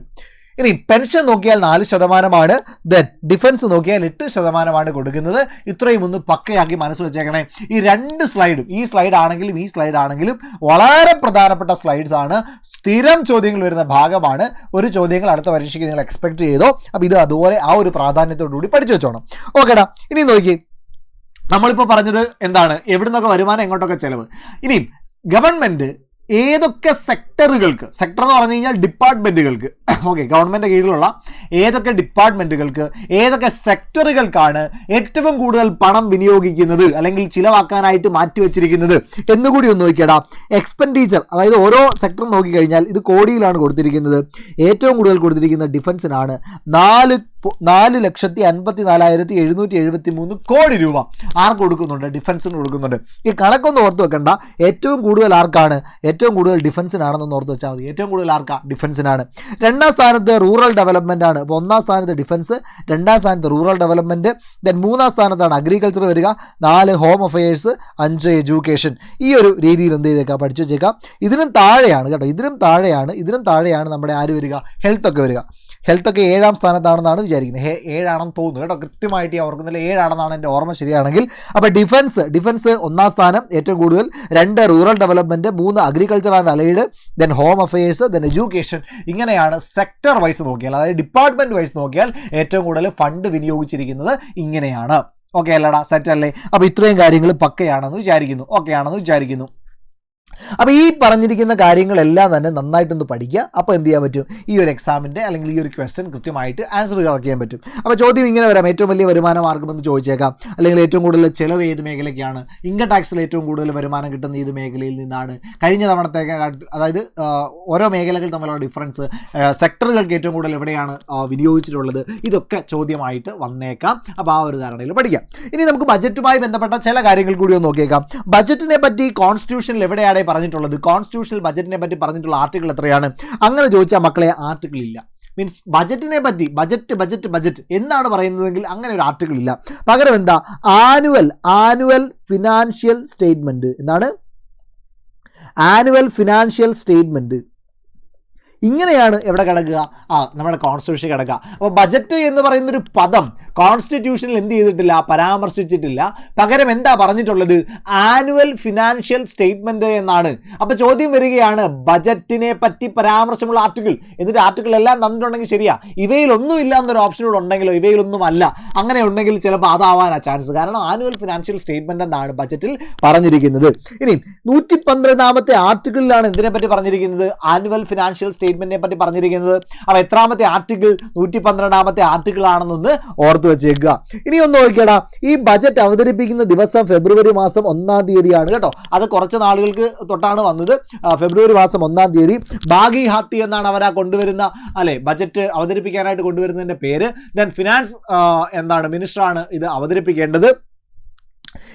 ഇനി പെൻഷൻ നോക്കിയാൽ നാല് ശതമാനമാണ് ദെൻ ഡിഫൻസ് നോക്കിയാൽ എട്ട് ശതമാനമാണ് കൊടുക്കുന്നത്. ഇത്രയും ഒന്ന് പക്കയാക്കി മനസ്സ് വെച്ചേക്കണേ. ഈ രണ്ട് സ്ലൈഡും ഈ സ്ലൈഡ് ആണെങ്കിലും ഈ സ്ലൈഡ് ആണെങ്കിലും വളരെ പ്രധാനപ്പെട്ട സ്ലൈഡ്സ് ആണ്. സ്ഥിരം ചോദ്യങ്ങൾ വരുന്ന ഭാഗമാണ്. ഒരു ചോദ്യങ്ങൾ അടുത്ത പരീക്ഷയ്ക്ക് നിങ്ങൾ എക്സ്പെക്ട് ചെയ്തോ അപ്പോൾ ഇത് അതുപോലെ ആ ഒരു പ്രാധാന്യത്തോടുകൂടി പഠിച്ചു വെച്ചോണം. ഓക്കേടാ ഇനി നോക്കി നമ്മളിപ്പോൾ പറഞ്ഞത് എന്താണ്? എവിടുന്നൊക്കെ വരുമാനം എങ്ങോട്ടൊക്കെ ചെലവ്. ഇനിയും ഗവൺമെന്റ് ഏതൊക്കെ സെക്ടറുകൾക്ക് സെക്ടർ എന്ന് പറഞ്ഞു കഴിഞ്ഞാൽ ഡിപ്പാർട്ട്മെന്റുകൾക്ക് ഓക്കെ ഗവൺമെന്റ് കീഴിലുള്ള ഏതൊക്കെ ഡിപ്പാർട്ട്മെന്റുകൾക്ക് ഏതൊക്കെ സെക്ടറുകൾക്കാണ് ഏറ്റവും കൂടുതൽ പണം വിനിയോഗിക്കുന്നത് അല്ലെങ്കിൽ ചിലവാക്കാനായിട്ട് മാറ്റിവെച്ചിരിക്കുന്നത് എന്നുകൂടി ഒന്ന് നോക്കിയടാ. എക്സ്പെൻഡിച്ചർ അതായത് ഓരോ സെക്ടർ നോക്കിക്കഴിഞ്ഞാൽ ഇത് കോടിയിലാണ് കൊടുത്തിരിക്കുന്നത്. ഏറ്റവും കൂടുതൽ കൊടുത്തിരിക്കുന്ന ഡിഫൻസിനാണ് നാല് നാല് ലക്ഷത്തി അൻപത്തി നാലായിരത്തി എഴുന്നൂറ്റി എഴുപത്തി മൂന്ന് കോടി രൂപ ആർക്ക് കൊടുക്കുന്നുണ്ട്? ഡിഫൻസിന് കൊടുക്കുന്നുണ്ട്. ഈ കണക്കൊന്നും ഓർത്ത് വെക്കണ്ട. ഏറ്റവും കൂടുതൽ ആർക്കാണ്? ഏറ്റവും കൂടുതൽ ഡിഫൻസിനാണെന്ന് ഓർത്ത് വെച്ചാൽ മതി. ഏറ്റവും കൂടുതൽ ആർക്കാ? ഡിഫൻസിനാണ്. രണ്ടാം സ്ഥാനത്ത് റൂറൽ ഡെവലപ്മെന്റ് ആണ്. അപ്പോൾ ഒന്നാം സ്ഥാനത്ത് ഡിഫൻസ് രണ്ടാം സ്ഥാനത്ത് റൂറൽ ഡെവലപ്മെന്റ് ദെൻ മൂന്നാം സ്ഥാനത്താണ് അഗ്രികൾച്ചർ വരിക. നാല് ഹോം അഫയേഴ്സ് അഞ്ച് എഡ്യൂക്കേഷൻ ഈ ഒരു രീതിയിൽ എന്ത് ചെയ്തേക്കാം? പഠിച്ചു വെച്ചേക്കാം. ഇതിനും താഴെയാണ് കേട്ടോ ഇതിനും താഴെയാണ് ഇതിനും താഴെയാണ് നമ്മുടെ ആര് വരിക? ഹെൽത്ത് ഒക്കെ വരിക. ഹെൽത്ത് ഒക്കെ ഏഴാം സ്ഥാനത്താണെന്നാണ് വിചാരിക്കുന്നത്. ഏഴാണെന്ന് തോന്നുന്നു കേട്ടോ. കൃത്യമായിട്ട് ഞാൻ ഓർക്കുന്നില്ല ഏഴാണെന്നാണ് എന്റെ ഓർമ്മ ശരിയാണെങ്കിൽ. അപ്പോൾ ഡിഫൻസ് ഡിഫൻസ് ഒന്നാം സ്ഥാനം ഏറ്റവും കൂടുതൽ രണ്ട് റൂറൽ ഡെവലപ്മെന്റ് മൂന്ന് agriculture and allied then home affairs then education ഇങ്ങനെയാണ് സെക്ടർ വൈസ് നോക്കിയാൽ അതായത് ഡിപ്പാർട്ട്മെന്റ് വൈസ് നോക്കിയാൽ ഏറ്റവും കൂടുതൽ ഫണ്ട് വിനിയോഗിച്ചിരിക്കുന്നത് ഇങ്ങനെയാണ്. ഓക്കെ അല്ലടാ സെറ്റ് അല്ലേ? അപ്പോൾ ഇത്രയും കാര്യങ്ങൾ പക്കയാണെന്ന് വിചാരിക്കുന്നു. ഓക്കെ ആണെന്ന് വിചാരിക്കുന്നു. അപ്പോൾ ഈ പറഞ്ഞിരിക്കുന്ന കാര്യങ്ങളെല്ലാം തന്നെ നന്നായിട്ടൊന്ന് പഠിക്കുക. അപ്പോൾ എന്ത് ചെയ്യാൻ പറ്റും? ഈ ഒരു എക്സാമിന്റെ അല്ലെങ്കിൽ ഈ ഒരു ക്വസ്റ്റൻ കൃത്യമായിട്ട് ആൻസർ കളക്ട് ചെയ്യാൻ പറ്റും. അപ്പോൾ ചോദ്യം ഇങ്ങനെ വരാം. ഏറ്റവും വലിയ വരുമാന മാർഗമെന്ന് ചോദിച്ചേക്കാം. അല്ലെങ്കിൽ ഏറ്റവും കൂടുതൽ ചിലവ് ഏത് മേഖലയ്ക്കാണ്? ഇൻകം ടാക്സിൽ ഏറ്റവും കൂടുതൽ വരുമാനം കിട്ടുന്ന ഏത് മേഖലയിൽ നിന്നാണ്? കഴിഞ്ഞ തവണത്തെ അതായത് ഓരോ മേഖലകൾ തമ്മിലുള്ള ഡിഫറൻസ് സെക്ടറുകൾക്ക് ഏറ്റവും കൂടുതൽ എവിടെയാണ് വിനിയോഗിച്ചിട്ടുള്ളത്? ഇതൊക്കെ ചോദ്യമായിട്ട് വന്നേക്കാം. അപ്പോൾ ആ ഒരു ധാരണയിൽ പഠിക്കാം. ഇനി നമുക്ക് ബജറ്റുമായി ബന്ധപ്പെട്ട ചില കാര്യങ്ങൾ കൂടി ഒന്ന് നോക്കിയേക്കാം. ബജറ്റിനെ പറ്റി കോൺസ്റ്റിറ്റ്യൂഷനിൽ എവിടെയാണ് പറഞ്ഞിട്ടുള്ളത്? കോൺസ്റ്റിറ്റ്യൂഷണൽ ബജറ്റിനെ പറ്റി പറഞ്ഞിട്ടുള്ള ആർട്ടിക്കിൾ എത്രയാണ്? അങ്ങനെ ചോദിച്ചാൽ മക്കളെ ആർട്ടിക്കിൾ ഇല്ല. മീൻസ് ബജറ്റിനെ പറ്റി ബജറ്റ് ബജറ്റ് ബജറ്റ് എന്നാണ് പറയുന്നതെങ്കിൽ അങ്ങനെ ഒരു ആർട്ടിക്കിൾ ഇല്ല. പകരം എന്താ? ആനുവൽ ആനുവൽ ഫിനാൻഷ്യൽ സ്റ്റേറ്റ്മെന്റ് എന്താണ്? ആനുവൽ ഫിനാൻഷ്യൽ സ്റ്റേറ്റ്മെന്റ് ഇങ്ങനെയാണ് എവിടെ കിടക്കുക? ആ നമ്മുടെ കോൺസ്റ്റിറ്റ്യൂഷൻ കിടക്കുക അപ്പോൾ ബജറ്റ് എന്ന് പറയുന്നൊരു പദം കോൺസ്റ്റിറ്റ്യൂഷനിൽ എന്ത് ചെയ്തിട്ടില്ല പരാമർശിച്ചിട്ടില്ല. പകരം എന്താ പറഞ്ഞിട്ടുള്ളത്? ആനുവൽ ഫിനാൻഷ്യൽ സ്റ്റേറ്റ്മെന്റ് എന്നാണ്. അപ്പോൾ ചോദ്യം വരികയാണ് ബജറ്റിനെ പറ്റി പരാമർശമുള്ള ആർട്ടിക്കിൾ എന്നിട്ട് ആർട്ടിക്കിൾ എല്ലാം തന്നിട്ടുണ്ടെങ്കിൽ ശരിയാ. ഇവയിലൊന്നും ഇല്ല എന്നൊരു ഓപ്ഷൻ ഉണ്ടെങ്കിലോ? ഇവയിലൊന്നും അല്ല അങ്ങനെ ഉണ്ടെങ്കിൽ ചിലപ്പോൾ അതാവാനാ ചാൻസ് കാരണം ആനുവൽ ഫിനാൻഷ്യൽ സ്റ്റേറ്റ്മെന്റ് എന്നാണ് ബജറ്റിൽ പറഞ്ഞിരിക്കുന്നത്. ഇനി നൂറ്റി പന്ത്രണ്ടാമത്തെ ആർട്ടിക്കിളിലാണ് എന്തിനെ പറ്റി പറഞ്ഞിരിക്കുന്നത് ആനുവൽ ഫിനാൻഷ്യൽ സ്റ്റേറ്റ്മെന്റിനെ പറ്റി പറഞ്ഞിരിക്കുന്നത്. അപ്പോൾ എത്രാമത്തെ ആർട്ടിക്കിൾ? നൂറ്റി പന്ത്രണ്ടാമത്തെ ആർട്ടിക്കിൾ ആണെന്നൊന്ന് ഓർത്തു വെച്ചേക്കുക. ഇനി ഒന്ന് നോക്കിയടാ ഈ ബജറ്റ് അവതരിപ്പിക്കുന്ന ദിവസം ഫെബ്രുവരി മാസം ഒന്നാം തീയതിയാണ് കേട്ടോ. അത് കുറച്ച് നാളുകൾക്ക് തൊട്ടാണ് വന്നത്. ഫെബ്രുവരി മാസം ഒന്നാം തീയതി. ബാഗി ഹാത്തി എന്നാണ് അവർ ആ കൊണ്ടുവരുന്ന അല്ലെ ബജറ്റ് അവതരിപ്പിക്കാനായിട്ട് കൊണ്ടുവരുന്നതിന്റെ പേര്. ദെൻ ഫിനാൻസ് എന്താണ് മിനിസ്റ്ററാണ് ഇത് അവതരിപ്പിക്കേണ്ടത്.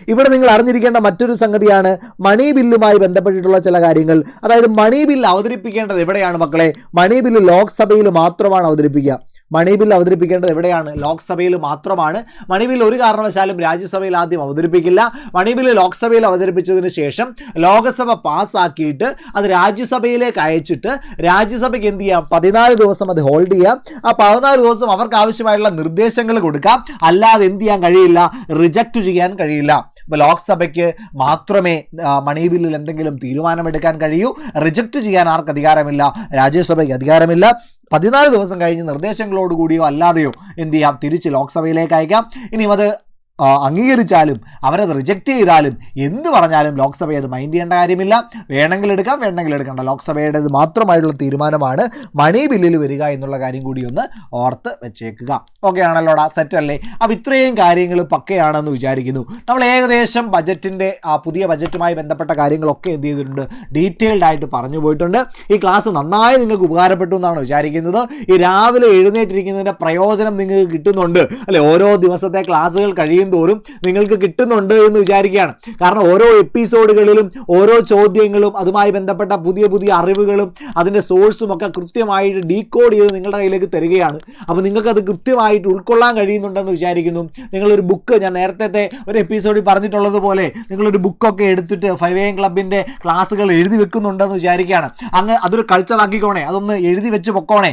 ഇവിടെ നിങ്ങൾ അറിഞ്ഞിരിക്കേണ്ട മറ്റൊരു സംഗതിയാണ് മണി ബില്ലുമായി ബന്ധപ്പെട്ടിട്ടുള്ള ചില കാര്യങ്ങൾ. അതായത് മണി ബിൽ അവതരിപ്പിക്കേണ്ടത് എവിടെയാണ് മക്കളെ? മണി ബില്ല് ലോക്സഭയിൽ മാത്രമാണ് അവതരിപ്പിക്കുക. മണി ബിൽ അവതരിപ്പിക്കേണ്ടത് എവിടെയാണ്? ലോക്സഭയിൽ മാത്രമാണ്. മണി ബിൽ ഒരു കാരണവശാലും രാജ്യസഭയിൽ ആദ്യം അവതരിപ്പിക്കില്ല. മണി ബിൽ ലോക്സഭയിൽ അവതരിപ്പിച്ചതിന് ശേഷം ലോകസഭ പാസ്സാക്കിയിട്ട് അത് രാജ്യസഭയിലേക്ക് അയച്ചിട്ട് രാജ്യസഭയ്ക്ക് എന്ത് ചെയ്യാം? പതിനാല് ദിവസം അത് ഹോൾഡ് ചെയ്യാം. ആ പതിനാല് ദിവസം അവർക്ക് ആവശ്യമായിട്ടുള്ള നിർദ്ദേശങ്ങൾ കൊടുക്കാം. അല്ലാതെ എന്ത് ചെയ്യാൻ കഴിയില്ല? റിജക്റ്റ് ചെയ്യാൻ കഴിയില്ല. ഇപ്പോൾ ലോക്സഭയ്ക്ക് മാത്രമേ മണി ബില്ലിൽ എന്തെങ്കിലും തീരുമാനമെടുക്കാൻ കഴിയൂ. റിജക്റ്റ് ചെയ്യാൻ ആർക്ക് അധികാരമില്ല? രാജ്യസഭയ്ക്ക് അധികാരമില്ല. പതിനാല് ദിവസം കഴിഞ്ഞ് നിർദ്ദേശങ്ങളോടുകൂടിയോ അല്ലാതെയോ എന്ത് ചെയ്യാം? തിരിച്ച് ലോക്സഭയിലേക്ക് അയക്കാം. ഇനിയും അത് അംഗീകരിച്ചാലും അവരത് റിജക്റ്റ് ചെയ്താലും എന്ത് പറഞ്ഞാലും ലോക്സഭയെ അത് മൈൻഡ് ചെയ്യേണ്ട കാര്യമില്ല. വേണമെങ്കിൽ എടുക്കാം വേണമെങ്കിൽ എടുക്കണ്ട. ലോക്സഭയുടേത് മാത്രമായിട്ടുള്ള തീരുമാനമാണ് മണി ബില്ലിൽ വരിക എന്നുള്ള കാര്യം കൂടി ഒന്ന് ഓർത്ത് വെച്ചേക്കുക. ഓക്കെ ആണല്ലോടാ സെറ്റ് അല്ലേ? അപ്പോൾ ഇത്രയും കാര്യങ്ങൾ പക്കയാണെന്ന് വിചാരിക്കുന്നു. നമ്മൾ ഏകദേശം ബജറ്റിന്റെ ആ പുതിയ ബജറ്റുമായി ബന്ധപ്പെട്ട കാര്യങ്ങളൊക്കെ എന്ത് ചെയ്തിട്ടുണ്ട്? ഡീറ്റെയിൽഡ് ആയിട്ട് പറഞ്ഞു പോയിട്ടുണ്ട്. ഈ ക്ലാസ് നന്നായി നിങ്ങൾക്ക് ഉപകാരപ്പെട്ടു എന്നാണ് വിചാരിക്കുന്നത്. ഈ രാവിലെ എഴുന്നേറ്റിരിക്കുന്നതിന്റെ പ്രയോജനം നിങ്ങൾക്ക് കിട്ടുന്നുണ്ട്. അല്ലെ ഓരോ ദിവസത്തെ ക്ലാസ്സുകൾ കഴിയും തോറും നിങ്ങൾക്ക് കിട്ടുന്നുണ്ട് എന്ന് വിചാരിക്കുകയാണ്. കാരണം ഓരോ എപ്പിസോഡുകളിലും ഓരോ ചോദ്യങ്ങളും അതുമായി ബന്ധപ്പെട്ട പുതിയ പുതിയ അറിവുകളും അതിന്റെ സോഴ്സും ഒക്കെ കൃത്യമായിട്ട് ഡീകോഡ് ചെയ്ത് നിങ്ങളുടെ കയ്യിലേക്ക് തരികയാണ്. അപ്പോൾ നിങ്ങൾക്കത് കൃത്യമായിട്ട് ഉൾക്കൊള്ളാൻ കഴിയുന്നുണ്ടെന്ന് വിചാരിക്കുന്നു. നിങ്ങളൊരു ബുക്ക് ഞാൻ നേരത്തെ ഒരു എപ്പിസോഡിൽ പറഞ്ഞിട്ടുള്ളത് പോലെ നിങ്ങളൊരു ബുക്കൊക്കെ എടുത്തിട്ട് ഫൈവ് എം ക്ലബിന്റെ ക്ലാസ്സുകൾ എഴുതി വെക്കുന്നുണ്ടെന്ന് വിചാരിക്കുകയാണ്. അങ്ങ് അതൊരു കൾച്ചർ ആക്കിക്കോണേ അതൊന്ന് എഴുതി വെച്ച് പൊക്കോണേ.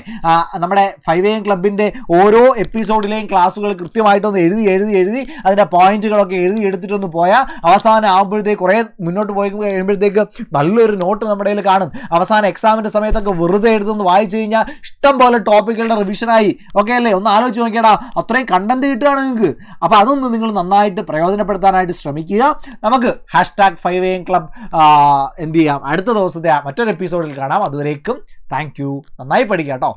നമ്മുടെ ഫൈവ് എം ക്ലബിന്റെ ഓരോ എപ്പിസോഡിലെയും ക്ലാസ്സുകൾ കൃത്യമായിട്ടൊന്ന് എഴുതി എഴുതി എഴുതി അതിന്റെ പോയിന്റുകളൊക്കെ എഴുതി എടുത്തിട്ടൊന്ന് പോയാൽ അവസാനം ആകുമ്പോഴത്തേക്ക് കുറേ മുന്നോട്ട് പോയി കഴിയുമ്പോഴത്തേക്ക് നല്ലൊരു നോട്ട് നമ്മുടെ കയ്യിൽ കാണും. അവസാന എക്സാമിന്റെ സമയത്തൊക്കെ വെറുതെ എടുത്തൊന്ന് വായിച്ചു കഴിഞ്ഞാൽ ഇഷ്ടം പോലെ ടോപ്പിക്കുകളുടെ റിവിഷനായി ഓക്കെ അല്ലേ? ഒന്ന് ആലോചിച്ച് നോക്കിയടാ അത്രയും കണ്ടന്റ് കിട്ടുകയാണ് നിങ്ങൾക്ക് അപ്പോൾ അതൊന്ന് നിങ്ങൾ നന്നായിട്ട് പ്രയോജനപ്പെടുത്താനായിട്ട് ശ്രമിക്കുക. നമുക്ക് hashtag five M club എന്ത് ചെയ്യാം? അടുത്ത ദിവസത്തെ മറ്റൊരു എപ്പിസോഡിൽ കാണാം. അതുവരേക്കും താങ്ക് നന്നായി പഠിക്കാം കേട്ടോ